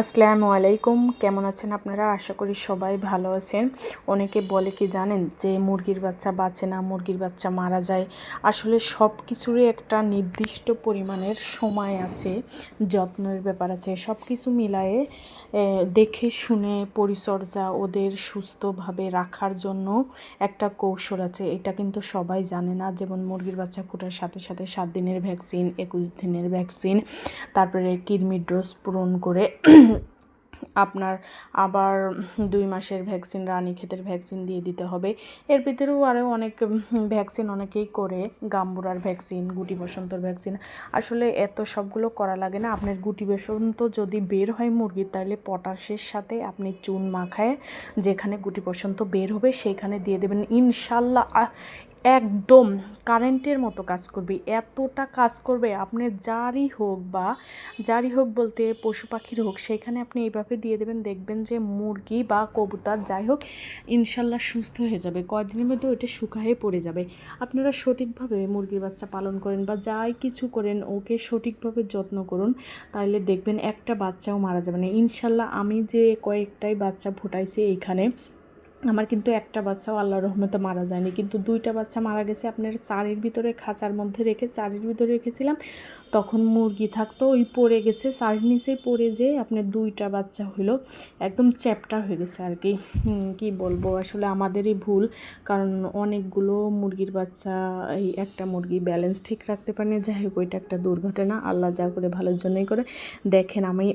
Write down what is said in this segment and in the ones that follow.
আসসালামু আলাইকুম। কেমন আছেন আপনারা? আশা করি সবাই ভালো আছেন। অনেকে বলে কি জানেন যে মুরগির বাচ্চা বাঁচে না, মুরগির বাচ্চা মারা যায়। আসলে সব কিছুরই একটা নির্দিষ্ট পরিমাণের সময় আছে, যত্নের ব্যাপার আছে। সব কিছু মিলায়ে দেখে শুনে পরিচর্যা ওদের সুস্থভাবে রাখার জন্য একটা কৌশল আছে। এটা কিন্তু সবাই জানে না। যেমন মুরগির বাচ্চা ফোটার সাথে সাথে সাত দিনের ভ্যাকসিন, একুশ দিনের ভ্যাকসিন, তারপরে কিডনির ডোজ পূরণ করে আপনার আবার দুই মাসের ভ্যাকসিন রানীক্ষেতের ভ্যাকসিন দিয়ে দিতে হবে। এর ভিতরেও আরও অনেক ভ্যাকসিন অনেকেই করে, গাম্বুরার ভ্যাকসিন, গুটি বসন্তর ভ্যাকসিন। আসলে এত সবগুলো করা লাগে না। আপনার গুটি বসন্ত যদি বের হয় মুরগির, তাহলে পটাশের সাথে আপনি চুন মাখায় যেখানে গুটি বসন্ত বের হবে সেইখানে দিয়ে দেবেন। ইনশাল্লাহ একদম কারেন্টের মতো কাজ করবে, এতটা কাজ করবে। আপনি যারই হোক বা যারই হোক বলতে পশু পাখির হোক, সেখানে আপনি এইভাবে দিয়ে দেবেন, দেখবেন যে মুরগি বা কবুতর যাই হোক, ইনশাল্লাহ সুস্থ হয়ে যাবে। কয়দিনের মধ্যে ওইটা শুকায়ে পড়ে যাবে। আপনারা সঠিকভাবে মুরগির বাচ্চা পালন করেন বা যাই কিছু করেন, ওকে সঠিকভাবে যত্ন করুন তাহলে দেখবেন একটা বাচ্চাও মারা যাবে না। ইনশাল্লাহ আমি যে কয়েকটাই বাচ্চা ফুটাইছি এইখানে আমার কিন্তু একটা বাচ্চাও আল্লাহ রহমতে মারা যায়নি। কিন্তু দুইটা বাচ্চা মারা গেছে, আপনার চারির ভিতরে খাঁচার মধ্যে রেখে চারির ভিতরে রেখেছিলাম। তখন মুরগি থাকতো, ওই পড়ে গেছে, চারির নিচেই পড়ে যে আপনার দুইটা বাচ্চা হলো একদম চ্যাপ্টা হয়ে গেছে আর কি। কি বলব, আসলে আমাদেরই ভুল। কারণ অনেকগুলো মুরগির বাচ্চা, এই একটা মুরগি ব্যালেন্স ঠিক রাখতে পারেনি যাই হোক, ওইটা একটা দুর্ঘটনা। আল্লাহ যা করে ভালোর জন্যই করে। দেখেন আমি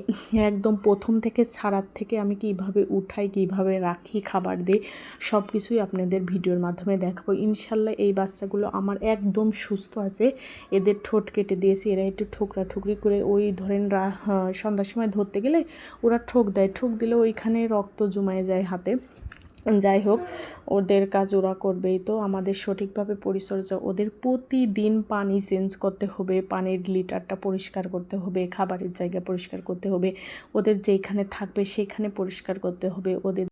একদম প্রথম থেকে ছাড়ার থেকে আমি কীভাবে উঠাই, কীভাবে রাখি খাবার দিই সব কিছুই আপনাদের ভিডিওর মাধ্যমে দেখাবো। ইনশাল্লাহ এই বাচ্চাগুলো আমার একদম সুস্থ আছে। এদের ঠোঁট কেটে দিয়েছি। এরা একটু ঠোকরা ঠুকরি করে ওই ধরেন সন্ধ্যার সময় ধরতে গেলে ওরা ঠোক দেয়। ঠোক দিলে ওইখানে রক্ত জমায়ে যায় হাতে। যাই হোক, ওদের কাজ ওরা করবেই। তো আমাদের সঠিকভাবে পরিচর্যা, ওদের প্রতিদিন পানি চেঞ্জ করতে হবে। পানির লিটারটা পরিষ্কার করতে হবে, খাবারের জায়গা পরিষ্কার করতে হবে। ওদের যেখানে থাকবে সেখানে পরিষ্কার করতে হবে। ওদের